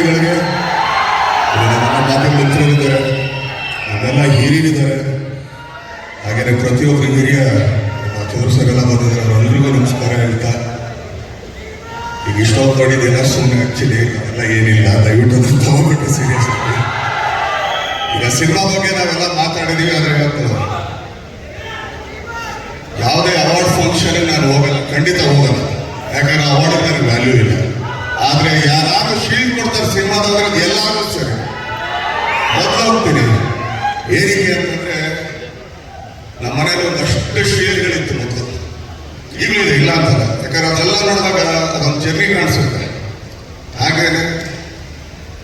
ಇಲ್ಲಿ ನಮ್ಮ ಮಾಧ್ಯಮ ಮಿತ್ರರಿದ್ದಾರೆ, ನಮ್ಮೆಲ್ಲ ಹಿರಿಯರಿದ್ದಾರೆ. ಹಾಗೆಯೇ ಪ್ರತಿಯೊಬ್ಬ ಹಿರಿಯ ನಮ್ಮ ಚಂದ್ರ ಸರ್ ಎಲ್ಲ ಬಂದಿದ್ದಾರೆ. ಅವರೆಲ್ಲರಿಗೂ ನಮಸ್ಕಾರ ಹೇಳ್ತಾ, ಈಗ ಇಷ್ಟೊಂದು ಮಾಡಿದ್ದೆಲ್ಲ ಸುಮ್ಮನೆ ಆ್ಯಕ್ಚುಲಿ ಅದೆಲ್ಲ ಏನಿಲ್ಲ. ದಯವಿಟ್ಟು ಅದನ್ನು ತಗೊಂಡ್ಬಿಟ್ಟು ಸೀರಿಯಸ್ ಈಗ ಸಿನಿಮಾ ಬಗ್ಗೆ ನಾವೆಲ್ಲ ಮಾತಾಡಿದೀವಿ, ಆದರೆ ಯಾವುದೇ ಅವಾರ್ಡ್ ಫಂಕ್ಷನ್ ನಾನು ಹೋಗಲ್ಲ. ಖಂಡಿತ ಹೋಗಲ್ಲ. ಯಾಕಂದ್ರೆ ಅವಾರ್ಡ್ ನನಗೆ ವ್ಯಾಲ್ಯೂ ಆದ್ರೆ ಯಾರು ಶೀಲ್ಡ್ ಕೊಡ್ತಾರೆ ಸಿನಿಮಾದವ್ರಿಗೆ ಎಲ್ಲಾರು ಸರಿ. ಹೋಗ್ತೀನಿ ಅಂತಂದ್ರೆ ನಮ್ಮ ಮನೇಲಿ ಒಂದಷ್ಟು ಶೀಲ್ಡ್ಗಳಿತ್ತು ಮೊದಲು. ಈಗಲೂ ಇದೆ, ಇಲ್ಲ ಅಂತಲ್ಲ ಯಾಕಂದ್ರೆ ಅದೆಲ್ಲ ನೋಡಿದಾಗ ಅದೊಂದು ಜರ್ನಿ ಕಾಣಿಸುತ್ತೆ. ಹಾಗೇನೆ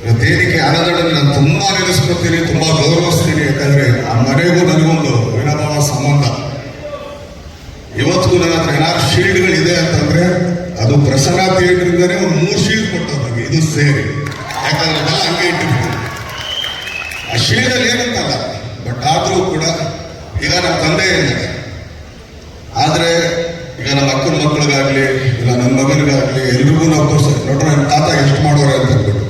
ಇವತ್ತೇನಕ್ಕೆ ಆನಂದನ ನಾನು ತುಂಬಾ ನೆನೆಸ್ಕೊತೀನಿ ತುಂಬಾ ಗೌರವಿಸ್ತೀನಿ. ಯಾಕಂದ್ರೆ ಆ ಮನೆಗೂ ನನಗೊಂದು ವಿನಭಾವ ಸಂಬಂಧ. ಇವತ್ತಿಗೂ ನನ್ನ ಹತ್ರ ಏನಾದ್ರು ಶೀಲ್ಡ್ಗಳಿದೆ ಅಂತಂದ್ರೆ ಅದು ಪ್ರಸನ್ನ ಥಿಯೇಟರ್ ಒಂದು ಮೂರು ಶೀಲ್ಡ್ ಇದು ಸೇರಿ. ಯಾಕಂದ್ರೆ ಅದೆಲ್ಲ ಹಂಗೆ ಇಟ್ಟಿರ್ತೀನಿ ಆ ಏನಂತಲ್ಲ ಬಟ್ ಆದರೂ ಕೂಡ ಈಗ ನಮ್ಮ ತಂದೆ ಇದ್ದಾರೆ ಆದ್ರೆ ಈಗ ನಮ್ಮ ಅಕ್ಕನ ಮಕ್ಕಳಿಗಾಗ್ಲಿ, ಇಲ್ಲ ನನ್ನ ಮಗನಿಗಾಗ್ಲಿ ಎಲ್ರಿಗೂ ನಾವು ತೋರ್ಸ ನೋಡ್ರೆ ನಮ್ಮ ತಾತ ಎಷ್ಟು ಮಾಡೋರು ಅಂತ ಅಂದ್ಬಿಟ್ಟು.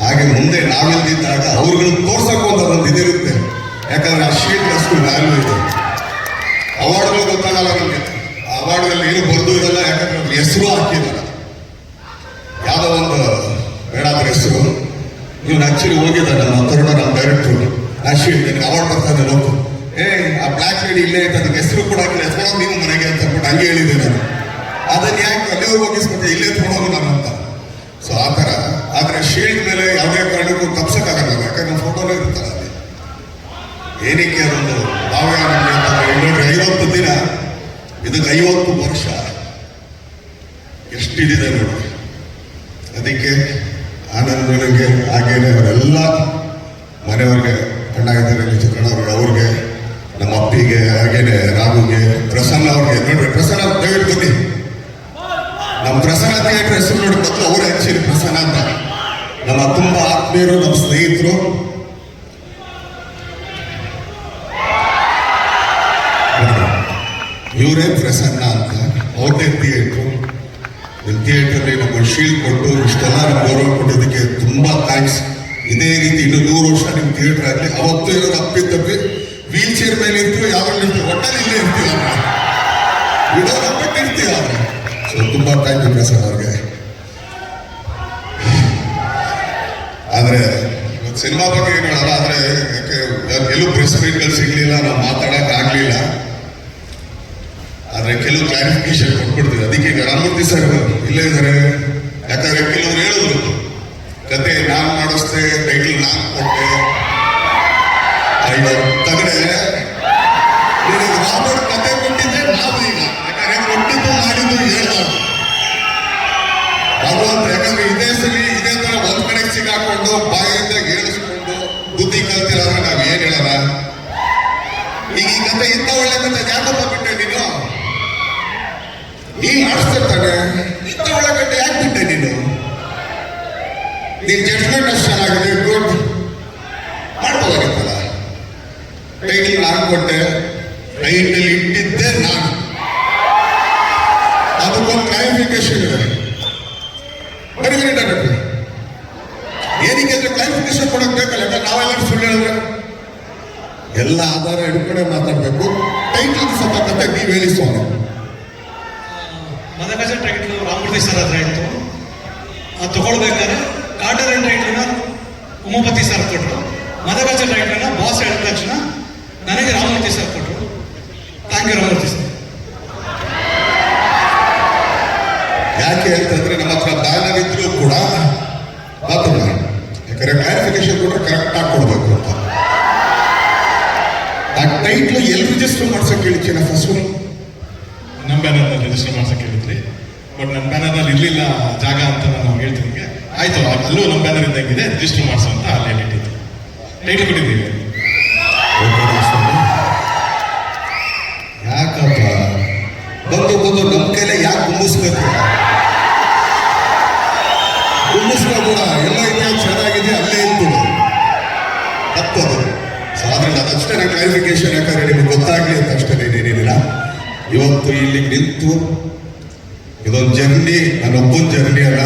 ಹಾಗೆ ಮುಂದೆ ನಾವಿಲ್ದಿದ್ದಾಗ ಅವ್ರುಗಳನ್ನ ತೋರ್ಸಕ್ಕೂ ಒಂದು ಅದೊಂದು ಇದಿರುತ್ತೆ ಯಾಕಂದ್ರೆ ಆ ಶೀಟ್ ಅಷ್ಟು ವ್ಯಾಲ್ಯೂ ಇದೆ. ಅವಾರ್ಡ್ಗಳು ಗೊತ್ತಾಗಲ್ಲ ನಮಗೆ. ಅವಾರ್ಡ್ಗಳಲ್ಲಿ ಏನು ಬರೆದು ಇರಲ್ಲ ಯಾಕಂದ್ರೆ ಹೆಸರು ಹಾಕಿರಲ್ಲ ಯಾವುದೋ ಒಂದು ಬೇಡ ಅದ್ರ ಹೆಸರು ನೀವು ಆಕ್ಚುಲಿ ಹೋಗಿದ್ದಾರೆ ನಮ್ಮ ತರುಣ ನಮ್ಮ ಡೈರೆಕ್ಟ್ರು ಶೀಟ್ ನಿನಗೆ ಅವಾರ್ಡ್ ಬರ್ತಾ ಇದೆ ನೋಡು ಏ, ಆ ಬ್ಲಾಕ್ ಲೇಡಿ ಇಲ್ಲೇ ಐತೆ ಅದಕ್ಕೆ ಹೆಸರು ಕೂಡ ಹಾಕಿಲ್ಲ. ಎತ್ಕೊಂಡು ನೀವು ಮನೆಗೆ ಅಂತ ಅಂದ್ಬಿಟ್ಟು ಹಂಗೆ ಹೇಳಿದೆ ನಾನು. ಅದನ್ನ ಯಾಕೆ ಅಲ್ಲಿ ಹೋಗಿಸ್ಬಿಟ್ಟೆ ಇಲ್ಲೇ ತೊಗೊಂಡು ನಾನು ಅಂತ. ಸೊ ಆ ಥರ. ಆದರೆ ಶೀಲ್ಡ್ ಮೇಲೆ ಯಾವುದೇ ಕಾರಣಕ್ಕೂ ತಪ್ಸಕ್ಕಾಗಲ್ಲ. ಯಾಕಂದ್ರೆ ನಮ್ಮ ಫೋಟೋನೇ ಇರುತ್ತಲ್ಲ ಅಲ್ಲಿ. ಏನಕ್ಕೆ ಅದೊಂದು ಭಾವ್ಯ ಐವತ್ತು ದಿನ, ಇದಕ್ಕೆ ಐವತ್ತು ವರ್ಷ. ಎಷ್ಟಿದೆ ನೋಡಿ ಅದಕ್ಕೆ ಆನಂದನಿಗೆ ಹಾಗೇನೆ ಅವರೆಲ್ಲ ಮನೆಯವ್ರಿಗೆ ಅಣ್ಣ ಇದ್ದಾರೆ ಅವ್ರಿಗೆ, ನಮ್ಮ ಅಪ್ಪಿಗೆ, ಹಾಗೇನೆ ರಾಘುಗೆ ಪ್ರಸನ್ನ ಅವ್ರಿಗೆ. ನೋಡ್ರಿ, ಪ್ರಸನ್ನ ದಯವಿಟ್ಟು ಬನ್ನಿ ನಮ್ಮ ಪ್ರಸನ್ನ ಥಿಯೇಟರ್ ಹೆಸರು ನೋಡಿ, ಮೊದಲು ಅವರೇ ಹಚ್ಚಿರಿ ಪ್ರಸನ್ನ ಅಂತ. ನಮ್ಮ ತುಂಬ ಆತ್ಮೀಯರು, ನಮ್ಮ ಸ್ನೇಹಿತರು. ಇವರೇ ಪ್ರಸನ್ನ ಅಂತ ಅವ್ರದೇ ಥಿಯೇಟ್ರು ನಿಮ್ಮ ಥಿಯೇಟ್ರಲ್ಲಿ ನಮ್ಮ ಶೀಲ್ಡ್ ಕೊಟ್ಟು ಇಷ್ಟೆಲ್ಲ ನಮ್ಗೆ ಗೌರವ ಕೊಟ್ಟಿದ್ದಕ್ಕೆ ತುಂಬ ಥ್ಯಾಂಕ್ಸ್ ಇದೇ ರೀತಿ ಇನ್ನು ನೂರು ವರ್ಷ ನಿಮ್ಮ ಥಿಯೇಟರ್ ಆಗಲಿ, ಅವತ್ತು ಇರೋದು ಅಪ್ಪಿ ತಪ್ಪಿ ವೀಲ್ ಚೇರ್ ಮೇಲೆ ಇರ್ತೀವಿ ಯಾವಾಗ ಒಟ್ಟಲ್ಲಿ ಇಲ್ಲೇ ಇರ್ತೀವಿ ಇಡೋದು ಇರ್ತೀವಿ ಸೊ ತುಂಬ ಥ್ಯಾಂಕ್ ಯು ಸರ್ ಅವ್ರಿಗೆ. ಆದರೆ, ಇವತ್ತು ಸಿನಿಮಾ ಬಗ್ಗೆ ಏನು ಹೇಳಲ್ಲ ಆದರೆ ಎಲ್ಲೂ ಪ್ರೆಸ್ ಮೀಟ್ಗಳು ಸಿಗಲಿಲ್ಲ, ನಾವು ಮಾತಾಡೋಕ್ಕಾಗಲಿಲ್ಲ ಕೆಲವು ಕ್ಲಾರಿಫಿಕೇಶನ್ ಕೊಟ್ಬಿಡ್ತೀವಿ. ಅದಕ್ಕೆ ಈಗ ರಾಮಮೂರ್ತಿ ಸರ್ ಇಲ್ಲೇ ಇದ್ದಾರೆ. ಯಾಕಂದ್ರೆ ಕೆಲವರು ಹೇಳಿದ್ರು ಕತೆ ನಾನ್ ಮಾಡಿಸ್ತೆ ಟೈಟಲ್ ನಾನ್ ಕೊಟ್ಟೆ. ತಗಡೆ. ರಾಮರ್ ಕತೆ ಕೊಟ್ಟಿದ್ದೆ, ನಾವು ಈಗ. ಯಾಕಂದ್ರೆ ಕೊಟ್ಟಿದ್ದು ಮಾಡಿದ್ದು ಹೇಳ್ಬಾರ್ದು ಭಗವಂತ ಯಾಕಂದ್ರೆ ಇದೇ ಸರಿ ಇದೇ ತರ ಒಂದ್ ಕಡೆಗೆ ಸಿಗಾಕೊಂಡು ಬಾಯಿಂದ ಹೇಳಿಸ್ಕೊಂಡು ಬುದ್ಧಿ ಕಲ್ತಿರಾದ್ರೆ ನಾವ್ ಏನ್ ಹೇಳೋಣ? ಈಗ ಈ ಕತೆ ಇಂಥ ಒಳ್ಳೆ ಕತೆ ಯಾಕಪ್ಪ ಬಿಟ್ಟೆ ನೀನು? ನೀನ್ ಮಾಡಿಸ್ತಿರ್ತಾನೆ ಇಂಥ ಒಳಗಡೆ ಯಾಕೆ ಬಿಟ್ಟೆ ನೀನು? ನಿನ್ ಜಡ್ಜ್ಮೆಂಟ್ ಅಷ್ಟು ಚೆನ್ನಾಗಿದೆ ಗುಡ್ ಮಾಡ್ಬೋದಾಗಿತ್ತಲ್ಲ? ಟೈಟಲ್ ನಾನು ಕೊಟ್ಟೆ ಟೈಟಲ್ ಇಟ್ಟಿದ್ದೆ ನಾನು. ಅದಕ್ಕೊಂದು ಕ್ಲಾರಿಫಿಕೇಶನ್ ಇದೆ. ಬರೀ ಏನಕ್ಕೆ ಅಂದ್ರೆ ಕ್ಲಾರಿಫಿಕೇಶನ್ ಕೊಡಕ್ ಬೇಕಲ್ಲ? ನಾವೆಲ್ಲ ಸುಳ್ಳು ಹೇಳಿದ್ರೆ. ಎಲ್ಲ ಆಧಾರ ಹಿಡ್ಕೊಂಡೆ ಮಾತಾಡ್ಬೇಕು. ಟೈಟಲ್ ಕತೆ ನೀವು ಹೇಳಿ ಮದಗಜ ಟೈಟ್ಲು ರಾಮಮೂರ್ತಿ ಸರ್ ಹತ್ರ ಇತ್ತು. ಅದು ತಗೊಳ್ಬೇಕಾದ್ರೆ ಕಾಟರನ್ ಟೈಟ್ಲನ್ನ ಉಮಾಪತಿ ಸರ್ ಕೊಟ್ಟರು ಮದಗಜ ಟೈಟ್ಲನ್ನ ಬಾಸ್ ಹೇಳಿದ ತಕ್ಷಣ ನನಗೆ ರಾಮಮೂರ್ತಿ ಸರ್ ಕೊಟ್ಟರು ಥ್ಯಾಂಕ್ ಯು ರಾಮಮೂರ್ತಿ ಸರ್. ಯಾಕೆ ಅಂತಂದ್ರೆ ನಮ್ಮ ಹತ್ರ ಬ್ಯಾನರ್ ಇದ್ರೂ ಕೂಡ ಮಾತಾಡ ಯಾಕಂದ್ರೆ ಕ್ಲಾರಿಫಿಕೇಶನ್ ಕೂಡ ಕರೆಕ್ಟ್ ಆಗಿ ಕೊಡ್ಬೇಕು ಅಂತ. ಆ ಟೈಟ್ಲು ಎಲ್ಲಿ ರಿಜಿಸ್ಟರ್ ಮಾಡ್ಸಕ್ ಹೇಳಿದ್ದೀನ ಫಸ್ಟ್ ನಮ್ಮ ಬ್ಯಾನರ್ನಲ್ಲಿ ರಿಜಿಸ್ಟರ್ ಮಾಡ್ಸಕ್ಕೆ ಹೇಳಿದ್ರಿ ಬಟ್ ನನ್ನ ಬ್ಯಾನರ್ನಲ್ಲಿ ಇರಲಿಲ್ಲ ಜಾಗ ಅಂತ ನಾನು ಹೇಳ್ತೀನಿ ಆಯ್ತು, ಅಲ್ಲೂ ನಮ್ಮ ಬ್ಯಾನರ್ ಇದ್ದಂಗಿದೆ ರಿಜಿಸ್ಟರ್ ಮಾಡಿಸು ಅಂತ ಅಲ್ಲಿ ಹೇಳಿಟ್ಟಿದ್ದು ಟೈಟಲ್ ಕೊಟ್ಟಿದ್ದೀವಿ. ಯಾಕಪ್ಪ? ಬಂದು ಬಂದು ನಮ್ಮ ಕೈಲೇ ಯಾಕೆ ಗುಮ್ಮಿಸ್ಬೇಕು ಗುಮ್ಮಿಸ್ಕೋಬೇಡ ಎಲ್ಲ ಇದೆ ಚೆನ್ನಾಗಿದೆ, ಅಲ್ಲೇ ಇತ್ತು. ತಪ್ಪದು ಸೊ ಆದ್ರಿಂದ ನನ್ನ ಕ್ಲಾರಿಫಿಕೇಶನ್ ಯಾಕಂದ್ರೆ ನಿಮ್ಗೆ ಗೊತ್ತಾಗ್ಲಿ ಅಂತ ಅಷ್ಟೇ ಏನೇನಿಲ್ಲ ಇವತ್ತು ಇಲ್ಲಿ ನಿಂತು ಇದೊಂದು ಜರ್ನಿ ನನ್ನೊಬ್ಬನ ಜರ್ನಿ ಅಲ್ಲ.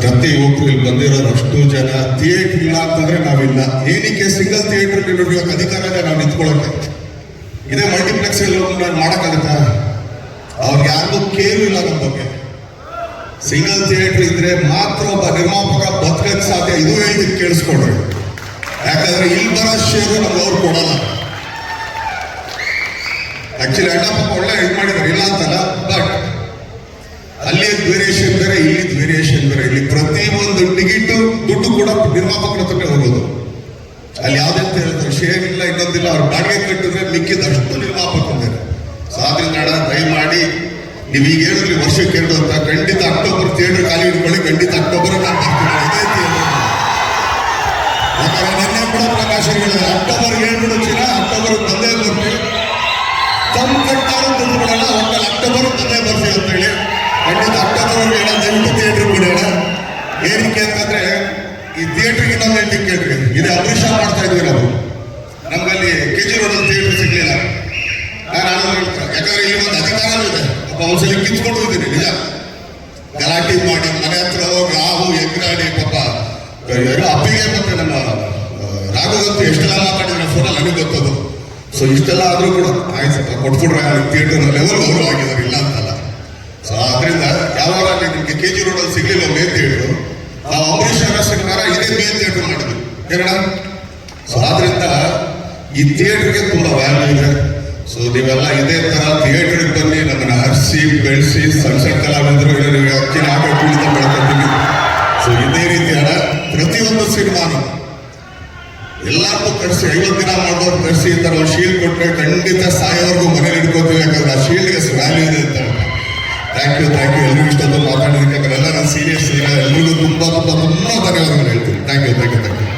ಪ್ರತಿ ಯುವಕರು ಇಲ್ಲಿ ಬಂದಿರೋರು ಅಷ್ಟು ಜನ ಥಿಯೇಟರ್ ಇಲ್ಲ ಅಂತಂದ್ರೆ ನಾವಿಲ್ಲ. ಏನಕ್ಕೆ ಸಿಂಗಲ್ ಥಿಯೇಟರ್ ಇರೋಕೆ ಅಧಿಕಾರ ಇದೆ ನಾವು ನಿಂತ್ಕೊಳ್ಳೋಕೆ. ಇದೇ ಮಲ್ಟಿಪ್ಲೆಕ್ಸ್ ಎಲ್ಲ ನಾನು ಮಾಡಕ್ಕಾಗತ್ತಾ ಅವ್ರಿಗೆ ಯಾರಿಗೂ ಕೇರು ಇಲ್ಲ ನಮ್ಮ ಬಗ್ಗೆ. ಸಿಂಗಲ್ ಥಿಯೇಟರ್ ಇದ್ರೆ ಮಾತ್ರ ಒಬ್ಬ ನಿರ್ಮಾಪಕ ಬದುಕಕ್ಕೆ ಸಾಧ್ಯ. ಇದು ಹೇಳಿದ್ ಕೇಳಿಸ್ಕೊಡ್ರಿ. ಯಾಕಂದ್ರೆ ಇಲ್ಲಿ ಬರೋ ಶೇರು ನಮ್ಗೆ ಅವ್ರು ಕೊಡಲ್ಲ. ಆಕ್ಚುಲಿ ಅಣ್ಣಪ್ಪ ಒಳ್ಳೆ ಇದು ಮಾಡಿದ್ರು, ಇಲ್ಲ ಅಂತಲ್ಲ ಬಟ್ ಅಲ್ಲಿ ವೇರಿಯೇಷನ್ ಬೇರೆ, ಇಲ್ಲಿ ವೇರಿಯೇಷನ್ ಬೇರೆ. ಇಲ್ಲಿ ಪ್ರತಿ ಒಂದು ಟಿಕೆಟ್ ದುಡ್ಡು ಕೂಡ ನಿರ್ಮಾಪಕರ ತಕ್ಕ ಹೋಗೋದು ಅಲ್ಲಿ ಯಾವ್ದಂತ ಹೇಳಿದ್ರು ಶೇರ್ ಇಲ್ಲ ಇನ್ನೊಂದಿಲ್ಲ. ಅವ್ರು ಬಾಡಿಗೆ ಕಟ್ಟಿದ್ರೆ ಮಿಕ್ಕಿದಷ್ಟು ನಿರ್ಮಾಪಕರು ಸೊ ಆದ್ರಿಂದ ದಯಮಾಡಿ ನೀವು ಈಗ ಹೇಳಿದ್ರಿ, ವರ್ಷಕ್ಕೆ ಎರಡು ಅಂತ. ಖಂಡಿತ ಅಕ್ಟೋಬರ್ ಥಿಯೇಟರ್ ಖಾಲಿ ಇಟ್ಕೊಳ್ಳಿ, ಖಂಡಿತ ಅಕ್ಟೋಬರ್ ನಾನು ನಿನ್ನೆ ಕೂಡ ಪ್ರಕಾಶ್ ಹೇಳಿದ್ರೆ ಅಕ್ಟೋಬರ್ ಹೇಳ್ಬಿಡು ಚಿನ್ನ ಅಕ್ಟೋಬರ್ ತಮ್ಮ ಕಟ್ಟಾರು ದುಡ್ಡು ಕೊಡಲ್ಲ ಒಟ್ಟಲ್ಲಿ ಅಕ್ಟೋಬರ್ ಬಂದೇ ವರ್ಷ ಅಂತ ಹೇಳಿ. ಖಂಡಿತ ಅಕ್ಟೋಬರ್ ಹೇಳ ದಯವಿಟ್ಟು ಥಿಯೇಟರ್ ಬಿಡೋಣ ಏನಕ್ಕೆ ಅಂತಂದ್ರೆ ಈ ಥಿಯೇಟ್ರಿಗೆ ಇನ್ನೊಂದು ಹೇಳ್ಲಿಕ್ಕೆ ಕೇಳ್ರಿ ಇದು ಅಮೃಷ ಮಾಡ್ತಾ ಇದ್ವಿ ನಾವು. ನಮ್ಮಲ್ಲಿ ಕೆ ಜಿ ರೋಡ್ ಥಿಯೇಟ್ರ್ ಸಿಗಲಿಲ್ಲ. ನಾನು ಹೇಳ್ತೀನಿ. ಯಾಕಂದ್ರೆ ಇಲ್ಲಿ ಒಂದು ಅಧಿಕಾರನೂ ಇದೆ. ಒಬ್ಬ ಒಂದ್ಸಲಿ ಕಿತ್ಕೊಂಡು ಇದ್ದೀನಿ ನಿಜ. ಗಲಾಟೆ ಮಾಡಿ ಮನೆ ಹತ್ರ ಹೋಗಿ ರಾಹು ಎಗ್ರಾಡಿ ಪಾಪ. ಅಪ್ಪಿಗೆ ಮತ್ತೆ ನಮ್ಮ ಆ, ಎಷ್ಟು ಎಷ್ಟೆಲ್ಲ ಮಾತಾಡಿದ್ರೆ ಫೋನಲ್ಲಿ ನನಗೆ ಗೊತ್ತದು. ಸೊ ಇಷ್ಟೆಲ್ಲ ಆದರೂ ಕೂಡ, ಆಯ್ತು ಕೊಟ್ಬಿಡ್ರೆ ಥಿಯೇಟರ್ ಲೆವೆಲ್ ಅವರು ಆಗಿದ್ದಾರೆ ಇಲ್ಲ ಅಂತಲ್ಲ. ಸೊ ಆದ್ರಿಂದ ಯಾವಾಗ ನಿಮಗೆ ಕೆ ಜಿ ರೋಡಲ್ಲಿ ಸಿಗ್ಲಿಲ್ಲ ಮೇ ಥಿಯೇಟರ್ ನಾವು ಅಂಬರೀಷ್ ಅರಸರ ಇದೇ ಮೇನ್ ಥಿಯೇಟರ್ ಮಾಡಿದ್ವಿ. ಕೇರಳ ಸೊ ಆದ್ರಿಂದ ಈ ಥಿಯೇಟರ್ಗೆ ತುಂಬಾ ವ್ಯಾಲ್ಯೂ ಇದೆ. ಸೊ ನೀವೆಲ್ಲ ಇದೇ ತರ ಥಿಯೇಟರ್ ಬನ್ನಿ, ನಮ್ಮನ್ನ ಹರಿಸಿ, ಬೆಳೆಸಿ, ಸಣ್ಣ ಸಣ್ಣ ಕಲಾವಿದರು ನೀವು ಅಕ್ಕಿನ ಸೊ ಇದೇ ರೀತಿ ಹಣ ಪ್ರತಿಯೊಂದು ಸಿನಿಮಾನು ಎಲ್ಲಾರ್ಗೂ ಕಟ್ಸಿ ಐವತ್ತು ದಿನ ಮಾಡೋರು ಕಟ್ಸಿ ಅಂತ ನಾವು ಶೀಲ್ಡ್ ಕೊಟ್ಟರೆ ಖಂಡಿತ ಸಾಯೋವರೆಗೂ ಮನೇಲಿ ಇಟ್ಕೋತೀವಿ, ಯಾಕಂದ್ರೆ ಆ ಶೀಲ್ಡ್ಗೆ ವ್ಯಾಲ್ಯೂ ಇದೆ ಅಂತ ಥ್ಯಾಂಕ್ ಯು ಥ್ಯಾಂಕ್ ಯು ಎಲ್ರಿಗೂ ಇಷ್ಟೊಂದು ಮಾತಾಡೋದಕ್ಕೆ ಯಾಕಂದ್ರೆ ಎಲ್ಲ ನಾನು ಸೀರಿಯಸ್ ಇಲ್ಲ ಎಲ್ರಿಗೂ ತುಂಬಾ ತುಂಬಾ ತುಂಬಾ ಧನ್ಯವಾದಗಳು ಹೇಳ್ತೀನಿ. Thank you thank you thank you